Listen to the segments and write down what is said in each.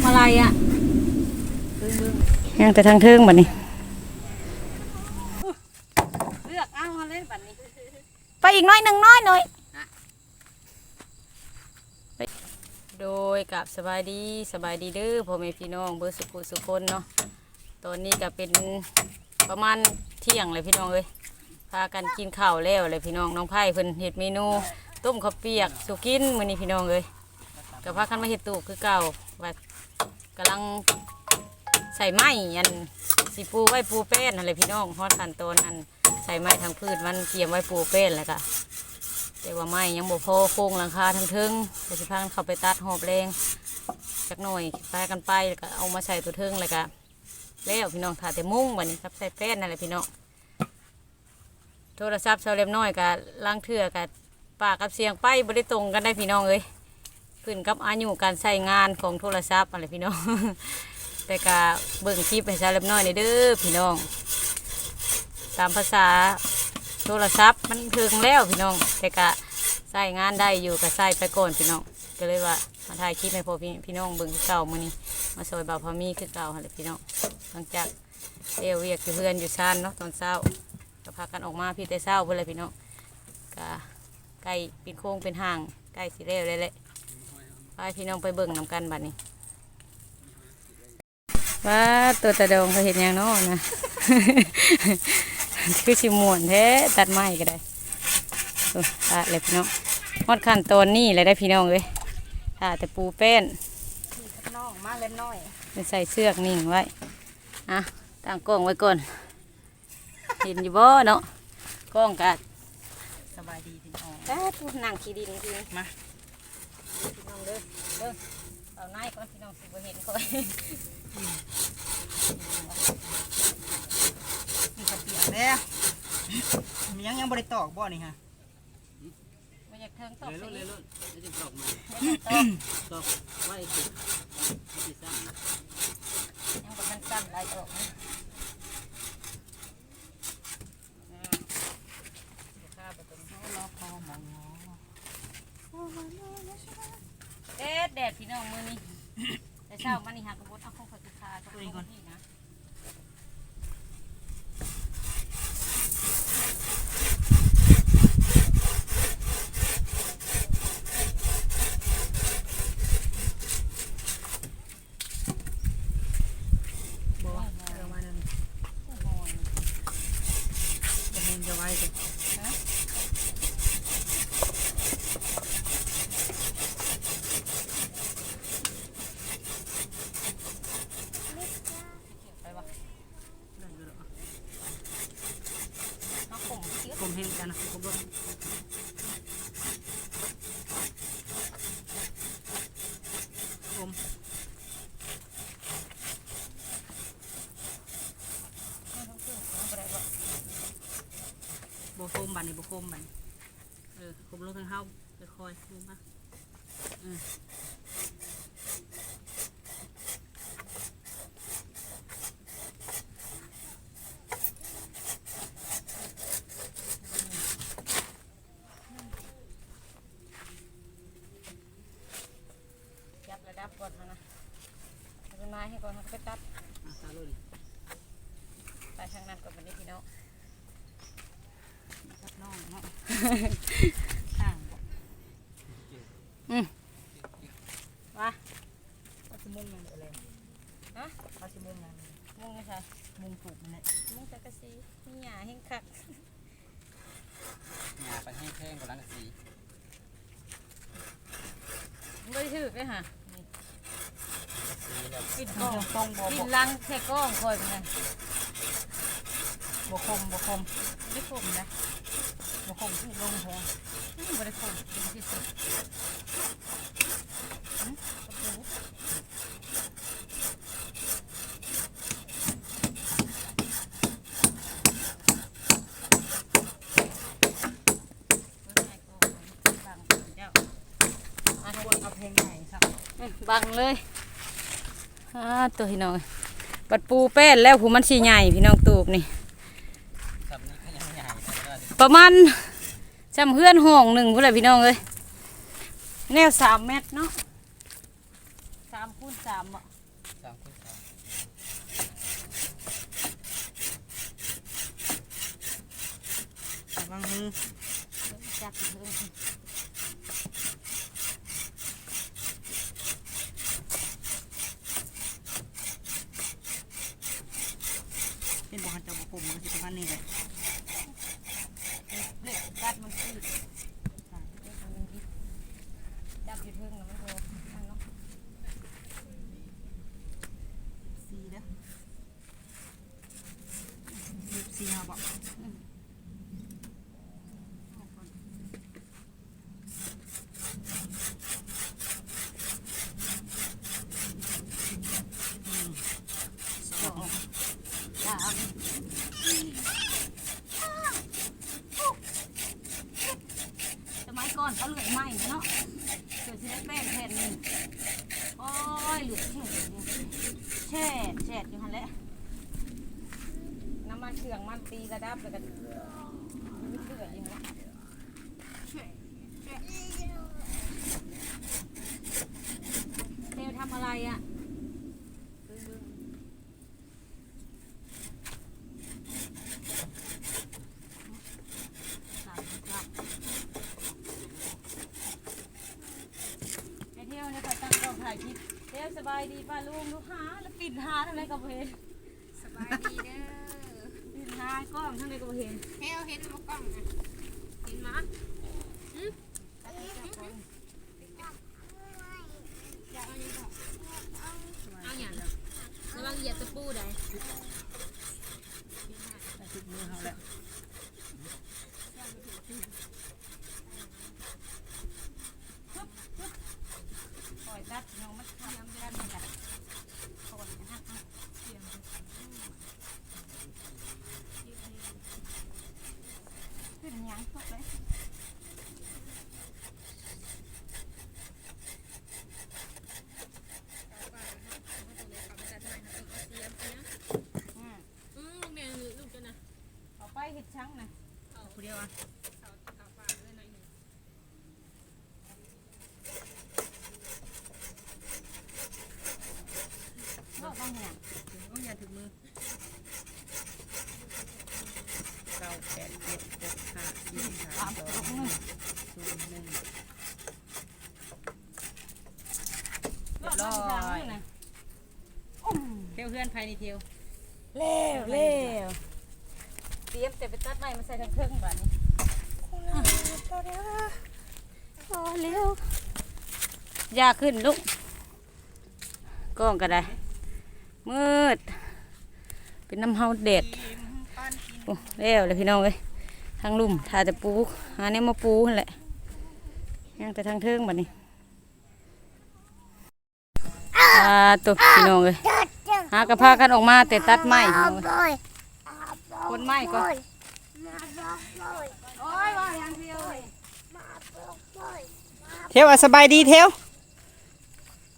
ำอะไรอะยังแต่ทางเทิงบัดนี้ เลือกเอามาเล่นแบบนี้ไปอีกน้อยหนึ่งน้อยหน่อย โดยกับสบายดีสบายดีเด้อพ่อแม่พี่น้องเบอร์สุขุสุคนเนาะตอนนี้ก็เป็นประมาณเที่ยงเลยพี่น้องเลยพากันกินข้าวแล้วเลยพี่น้องน้องไผ่เพิ่นเฮ็ดเมนูต้มข้าวเปียกสุกินมื้อนี้พี่น้องเลย ก็พากันมาเฮ็ดตูกคือเก่าว่ากำลังใส่ไม้อันสิปูไว้ปูแป้นอะไรพี่น้องฮอดขั้นตนนั้นใส่ไม้ทางพืชมันเตรียมไว้ปูแป้นแล้วก็แต่ว่าไม้ยังบ่พอโครงหลังคาทั้งทิงก็สิพากันเข้าไปตัดหอบแรงจักหน่อยพากันไปแล้วก็เอามาใส่ตัวทิงแล้วก็แล้วพี่น้องถ่าแต่มุ้งบัดนี้ครับใส่แป้นนั่นแหละพี่น้องโทรศัพท์เซาเล็มน้อยกับล่างเถื่อกับปากกับเสียงไปบ่ได้ตรงกันได้พี่น้องเอ้ย ขึ้นกับอายุการใช้งานของโทรศัพท์อะไรพี่น้อง แต่ก็เบิ่งคลิปให้ซาเล็มน้อยในอยเด้อพี่น้อง ตามภาษาโทรศัพท์มันถึงแล้วพี่น้อง แต่ก็ใช้งานได้อยู่ก็ใช้ไปก่อนพี่น้องก็เลยว่ามาถ่ายคลิปให้พอพี่พี่น้องเบิ่งเก่ามื้อนี้ มาซอยบ่าวพามีคือเก่าหั่นแหละพี่น้องหลังจากเรียวเวียกอยู่เพื่อนอยู่ชานเนาะตอนเช้าก็พากันออกมาพี่แต่เช้าเพื่อนเลยพี่น้องก็ใกล้เป็นโค้งเป็นห่างใกล้สิเร็วเลยแหละ ไปพี่น้องไปเบิ่งนำกันบัดนี้ว่าตัวตะดงเขาเห็นยังเนาะนะคือสิม่วนแท้ตัดไม้ก็ได้โอ้ตัดเลยพี่น้องฮอดขั้นตอนนี้เลยได้พี่น้องเลยถ้าแต่ปูแป้นน้องมาเล่นน้อยไปใส่เสือกนิ่งไว้อะตั้งกล้องไว้ก่อนเห็นอยู่บ่เนาะกล้องกัดสบายดีพี่น้องแต่พูดนั่งขี้ดินจริงมา พี่น้องเด้อเด้อเอานายก่อนพี่น้องสิบ่เห็นค่อยมีกระเปียกแล้วมียังยังบริตอกบ่นี่ฮะบ่อยากเทิงตอกเลยสิรุ่นเลยรุ่นจะจะตอกมาไม่ต้องตอกตอกไว้สิไม่ติดซ้ำยังบ่ทันซ้ำหลายตอกนะอ่าเดี๋ยวข้าไปตรงนี้ รอพอหมอง แดดแดดพี่น้องมือนี้แต่เช้ามานี่หากระบดเอาของข้อยคือคาตัวนี้ก่อนนี่นะ บ่เออมานั่นจะเห็นจะไว้สิฮะ ไปวะ นั่นก็ได้ เอาข่ มเห็นกันนะผมรถผมบ่โคมบันนี่บ่โคมบันเออผมลงทางเฮาไปคอยดูมาเออ Dạ, ยับระดับก่อนนะเอาเป็นไม้ ให้ก่อนเขาไปตัดอาตารุ่นไปทางนั้นก่อนวันนี้พี่น้องจับน้องเนาะข้างบ่มาเอาสิมุมนั่นอะไรฮะเอาสิมุมนั่นมุงไม่ใช่มุมถูกมันเนี่ยมุงจักรซีมีหยาแห้งคักหยาไปให้แข้งกับล้างกะสีมันไม่ได้ถือเลยค่ะนี่สีแล้ว กินมันกล้องจะตรงบ่กิบ่นลังแค่กล้องคอยเป็นไงบ่คมบ่คมไม่ขมนะบ่คมที่ลงหัวอืมไม่ได้ขมเป็นที่สุดอืมกระปูบังเจ้าอะให้ควรเอาเพลงใหญ่ครับบังเลยอ่า ตัวพี่น้องบัดปูแป้นแล้วผู้มันสีใหญ่พี่น้องตูบนี่สับนี้ก็ยังใหญ่แต่ว่าประมาณจำเพื่อนห้องหนึ่งพุ่นแหละพี่น้องเลยแนวสามเมตรเนาะสามคูณณสามบ่สามคูณสามระวังมือ จักเพิ่ม มันเจ้าบ่ผมมันสิประมาณนี้แหละ เล็กกัดมันขึ้นดับอยู่เทิงแล้วมันโดนอันเนาะ สีเด้อสิบสี่เฮาบ่สอง สามสมัยก่ อนเขาเหลือยไหมเนาะเกิดสิได้แป้งแผ่นหนึงโอ้ยเหลือแช่เนี่ยแช่แช่อยู่หันแหละน้ำมันเชื่องมันตีระดับแล้วกันมันเดือดอยู่นะเซลทำอะไรอะ สามสิบเก้า ไปเที่ยวเนี่ยไปตั้งกล้องถ่ายคลิปเที่ยวสบายดีป้าลุงดูหาแล้วปิดหาทำไมกับเห็น สบายดีเด้อ ปิดหากล้องทำไมกับเห็น เฮลเห็นมากล้องนะเห็นมั้ยเอาอย่างระวังเหยียบตะปูได้ ได้ทุกมือเฮาแล้ว ปล่อยตัดน้องมันทำกันเหมือนกันปล่อยนะฮะขึ้นยังตกเลย อืมลูกแม่ลูกจะนะ เอาไปเห็ดช้างนะ ผู้เดียวอะ เอาเอาปากเลยหน่อยหนึ่ง ก็ต้องเนี่ย ต้องอย่าถึงมือเก้าแปดเจ็ดหกห้าสี่สามสองหนึ่งศูนย์หนึ่ง ก็ต้องช้างนี่นะ เที่ยวเพื่อนภายในเที่ยวเร็วเร็วเตรียมแต่ไปตัดไม้มาใส่ทางเครื่องบ้านนี้พอเร็วอย่าขึ้นลูกกล้องก็ได้ มืด เป็นน้ำเฮาเด็ดโอ้เร็วเลยพี่น้องเอ้ยทางลุ่มทาแต่ปูหาเนี่ยมาปูนั่นแหละยังแต่ทางเทิงบัดนี้อ่าตัวพี่น้องเอ้ยหากระพากันออกมาแต่ตัดไม้พี่น้องเอ้ยคนไม้ก็โอ้ยว่าอย่างเดียวเอ้ยเที่ยวอะสบายดีเที่ยว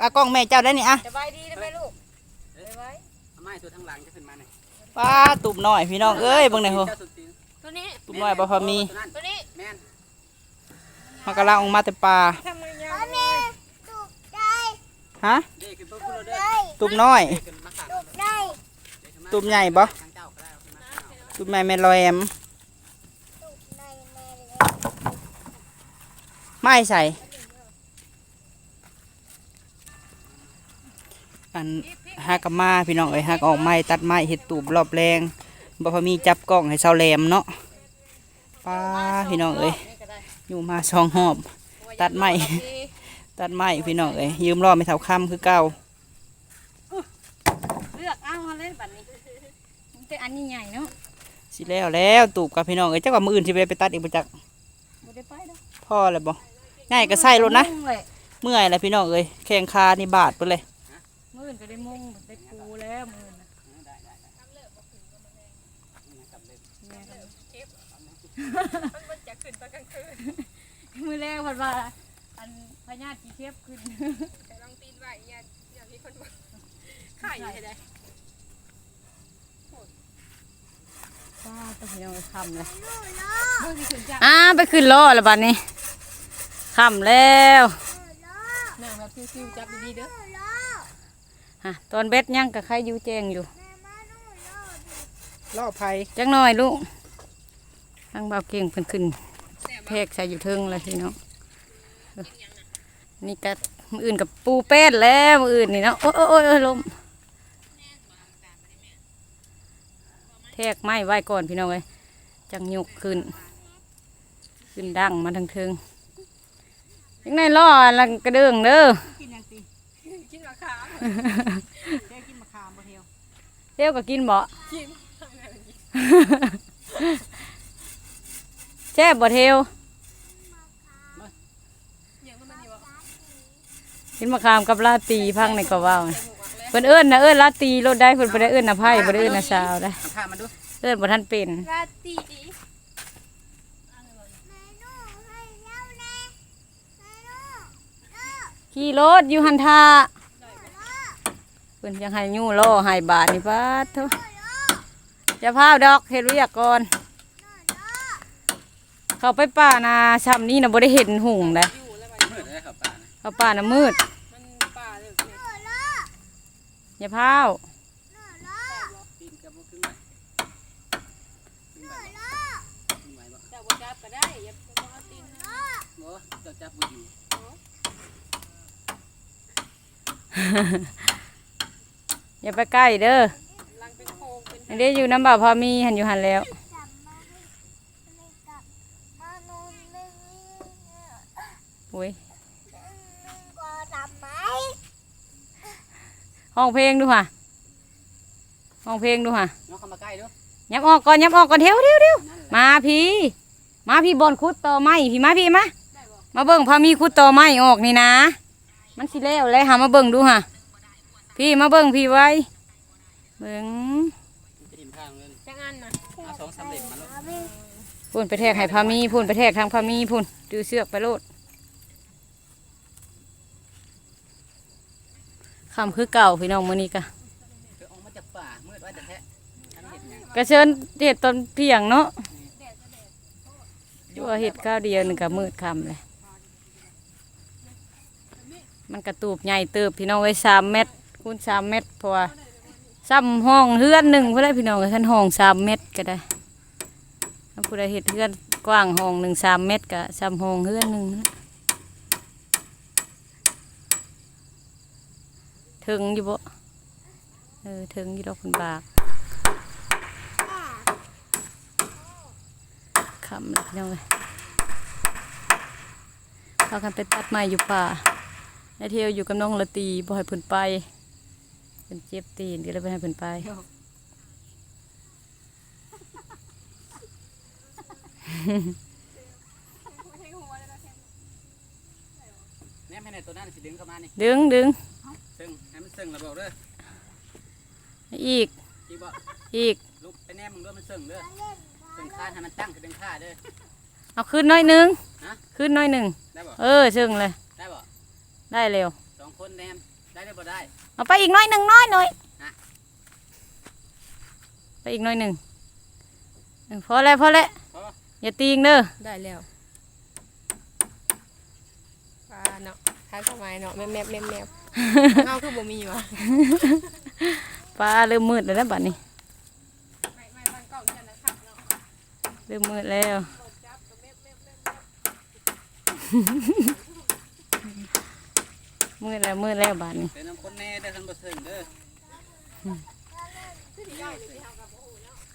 อะกล้องแม่เจ้าได้นี่อะสบายดีได้ไหมลูกไปไว้เอาไม้ตัวทางหลังจะขึ้นมาหน่อยป้าตุ่มหน่อยพี่น้องเอ้ยเบิ่งหน่อยโหเจ้าสุดตีนตัวนี้ตุ่มหน่อยบ่พอมีตัวนั้นตัวนี้แม่นมากำลังออกมาแต่ป่าฮะเด็กขึ้นปุ๊บขึ้นรถเด้อตุ่มน้อย ตุ่มใหญ่บ่ทางเจ้าก็ได้เอตุ่มใหญ่แม่ลอยแอมไม่ใส่ อันหากมาพี่น้องเอ้ยหากออกไม้ตัดไม้เห็ดตูบรอบแรงบ่พอมีจับกล้องให้เซาแหลมเนาะป้าพี่น้องเอ้ยอยู่มาสองหอบ ตัดไม้ตัดไม้พี่น้องเอ้ยยืมรอบไม่เท่าค่ำคือเก่าเลือกเอามาเล่นบัดนี้ มันเป็นอันใหญ่ๆเนาะสิแล้วแล้วตูบกับพี่น้องเอ้ยจักว่ามืออื่นสิไปไปตัดอีกบ่จักบ่ได้ไปดอกพ่อเลยบ่ง่ายก็ใส่รถนะมุ่งเลยเมื่อยแล้วพี่น้องเอ้ยแข้งคานี่บาดไปเลย มื่นก็ได้มุ่งได้ปูแล้วมื่นน่ะมือแรกพันว่าอันพญาติขี้เทพขึ้น แต่ลองตีนไว้อย่าอย่ามีคนบอกไข่ให้ได้ ว้าตัวพี่น้องคำเลยเมื่อกี้ถึงจะอ่าไปขึ้นล้อแล้วบัดนี้คำแล้วนั่งแบบซิวๆจับดีๆเด้อฮะตอนเบ็ดยังกับใครอยู่แจ้งอยู่ล่อภัยจังหน่อยลูกทางเบาเก่งเพิ่นขึ้นเพกใส่อยู่เทิงเลยพี่น้องเออนี่ก็มืออื่นกับปูเป็ดแล้วมืออื่นนี่เนาะโอ้ยโอ้ยโอ้ยลม แทกไม้ไว้ก่อนพี่น้องเลยจังยกขึ้น ขึ้นดังมาทางเทิงยังไงล่อลังกระเดื่องเด้อกินยังตีกินมะขามเจ๊กินมะขามบ่เทียวเที่ยวก็กินบ่กินทำไงมันกินแช่บบ่เที่ยวอย่างมันมันอยู่อะกินมะขามกับลาตีพังในก็ว่าวนะ เพิ่นเอิ้นนะเอิ้นลาตีรถได้เพิ่นบ่ได้เอิ้นนะไพ่บ่ได้เอิ้นนะสาวได้ทำผ้ามันดูเอิ้นบ่ทันเป็นราตรีดีขี่รถอยู่หันทาเพิ่นยังให้ยู่ล่อให้บาทนี่ปาดเถอะจะพาวดอกเฮ็ดเวียกก่อนเข้าไปป่านาซ้ำนี้น่ะบ่ได้เห็นหุงได้อยู่แล้วมันมืดเลยครับป้านะเข้าป่าน่ะมืด มันป่าเลยเนี่ย อย่าพาวปีนกับบุขึ้นมาขึ้นไปบ่ขึ้นไปบ่แต่ว่าจับก็ได้อย่าต้องเอาตีนนะโอ้เจ้าจับบุอยู่อย่าไปใกล้เด้อลังเป็นโครงเป็น อันนี้อยู่น้ำบ่าวพอมีหันอยู่หันแล้วโอ้ย ห้องเพลงดูค่ะห้องเพลงดูค่ะน้องเข้ามาใกล้ดูยับออกก่อนยับออกก่อนเทียวเทียวเทียวนั่นแหละมาพี่มาพี่บอลคุดต่อไม้พี่มาพี่มามาเบิ่งพามีคุดต่อไม้ออกนี่นะ มันสิแล้วเลยหามาเบิ่งดูค่ะ พี่มาเบิ่งพี่ไว้เบิ่งจะหิมข้างเลยจังอันนะเอาสองสามเหล็กมาแล้วพูนไปแทกให้พามีพูนไปแทกทางพามีพูนดือเสือกไปโลด คำคือเก่าพี่น้องมื้อนี้กะคือออกมาจากป่ามืดไว้แต่แท้อันนี้เห็นยังกระเชิญเด็ดตอนเพียงเนาะตัวเห็ดข้าวเดียวหนึ่งกับมืดคำเลย มันกระตูบใหญ่เติบพี่น้องไว้สามเมตรคูณสามเมตรเพราะว่าซ้ำห้องเฮือนหนึ่งเพื่อได้พี่น้องท่านห้องสามเมตรก็ได้ถ้าผู้ใดเห็ดเฮือนกว้างห้องหนึ่งสามเมตรก็ซ้ำห้องเฮือนหนึ่งนะ ถึงอยู่บ่เออถึงอยู่ดอกคุณบากคำเลยพี่น้องเลยพากันไปตัดไม้อยู่ป่าไอเที่ยวอยู่กับน้องละตีบ่ให้เพิ่นไปเพิ่นเจ็บตีนก็เลยไปให้เพิ่นไปแนมให้ในตัวนั้นสิดึงเข้ามานี่ดึงดึง ซึ่งให้มันซึ่งระเบิดเด้ออีกที่บ่อีกลุกไปแนมมึงด้วยมันซึ่งเด้อซึ่งคานให้มันตั้งคือดึงค่าเด้อเอาขึ้นน้อยหนึงฮะขึ้นน้อยหนึ่งได้บ่เออซึ่งเลยได้บ่ได้เร็วสองคนแนมได้ได้บ่ได้เอาไปอีกน้อยหนึ่งน้อยหน่อยฮะไปอีกน้อยหนึ่งเออพอแล้วพอแล้วพออย่าตีงเด้อได้แล้วป่าเนาะท้ายสมัยเนาะแมบแมบแมบแมบ เงาคือบ่มีวะฟ้าเริ่มมืดแล้วนะบัดนี้ไม่ไม่มันเก่าจังนะครับเนาะเริ่มมืดแล้วจับก็แมบแมบแมบมืดแล้วมืดแล้วบัดนี้เป็นน้ำคนแน่เด้อคันบ่ซึ่งเด้อ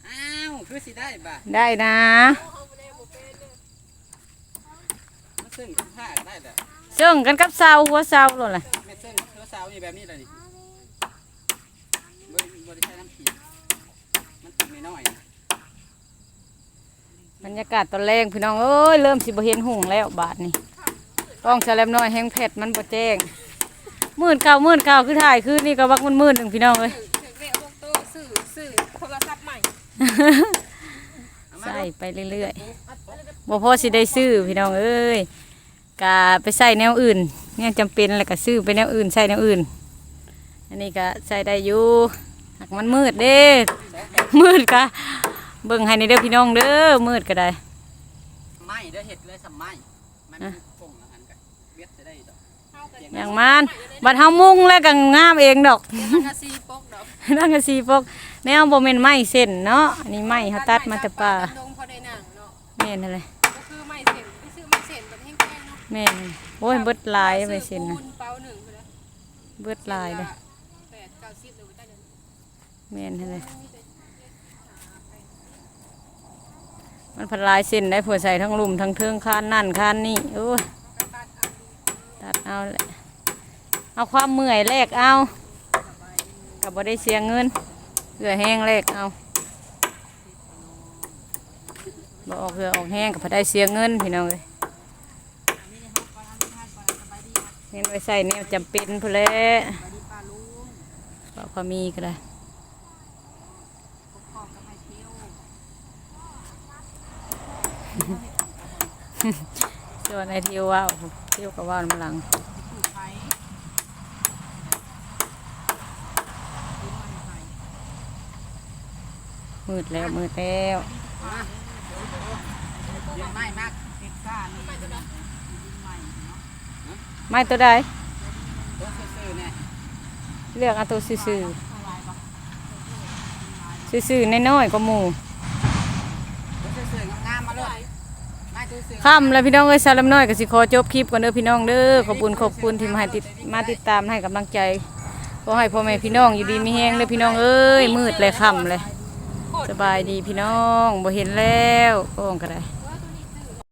อ้าวคือสิได้บ่ได้นะมันซึ่งกับผ้าก็ได้แต่เชิงกันกับเสาหัวเสาโลดเลย ไม่ซึ่งเทือสาวนี่แบบนี้เลยนี่บ่บ่ได้ใช้น้ำขีดมันติดน้อยๆนะบรรยากาศตอนแรงพี่น้องเอ้ยเริ่มสิบ่เห็นหุ่งแล้วบาทนี่กล้องแฉลมน้อยแห้งเผ็ดมันบ่แจ้งมื่นเก่ามื่นเก่าคือถ่ายคือนี่ก็วักมันมื่นหนึ่งพี่น้องเอ้ยถึงเรียกพวกโตสื่อสื่อโทรศัพท์ใหม่เอามาใส่ดูไปเรื่อยๆบ่พอสิได้ซื้อพี่น้องเอ้ยกะไปใส่แนวอื่น เนี่ยจำเป็นแล้วก็ซื้อไปแนวอื่นใส่แนวอื่น อันนี้ก็ใส่ได้อยู่หากมันมืดเด้ มืดกะเบิ่งให้ในเด้อพี่น้องเด้อมืดก็ได้ไม้เด้อเห็ดเลยสำไม้มันเป็นป่งแล้วหันกันเวียดจะได้ดอกเข้าไปอย่างมันบัดเฮามุงแล้วก็งามเองดอกมันก็ซีปกดอกนั่นก็สีพวกแนวบ่แม่นไม้เส้นเนาะอันนี้ไม้เฮาตัดมาแต่ป่าดงพอได้หนังเนาะแม่นนั่นแหละก็คือไม่ แม่นโอ้ยเบิดลายไปส้นซื้อน่ะเปาหนึ่งไปแล้วเบิดลายเลยแปดเก้าสิบเลยจ้าเดินแม่นนั่นแหละมันพันลายเส้นได้ผัวใส่ทั้งลุมทั้งเทิงคานนั่นคานนี่โอ้ยตัดเอาแหละเอาความเมื่อยแลกเอากับบ่ได้เสียเงินเกลือแห้งแลกเอาบ่ออกเกลือออกแห้งกับพอได้เสียเงินพี่น้องเลยเงินไว้ใส่เนี่ยจำเป็นพุ่นแหละก็พอมีก็ได้ส่วนไอเที่ยวว่าวเที่ยวกับว่าวน้ำหลังมืดแล้วมืดแล้วไม่มากเด็กซ่านี่ ไม้ตัวใดตัวซื่อๆเนี่ยเลือกเอาตัวซื่อๆซื่อๆน้อยๆก็หมู่ตัวซื่อๆงามๆมาเลยไม่ตัวซื่อค่ำแล้วพี่น้องเอ้ยสารบน้อยก็สิขอจบคลิปก่อนเด้อพี่น้องเด้อขอบคุณขอบคุณที่มาให้ติดมาติดตามให้กำลังใจขอให้พ่อแม่พี่น้องอยู่ดีมีแฮงเด้อพี่น้องเอ้ยมืดเลยค่ำเลย สบายดีพี่น้องบ่เห็นแล้วก็ก็ได้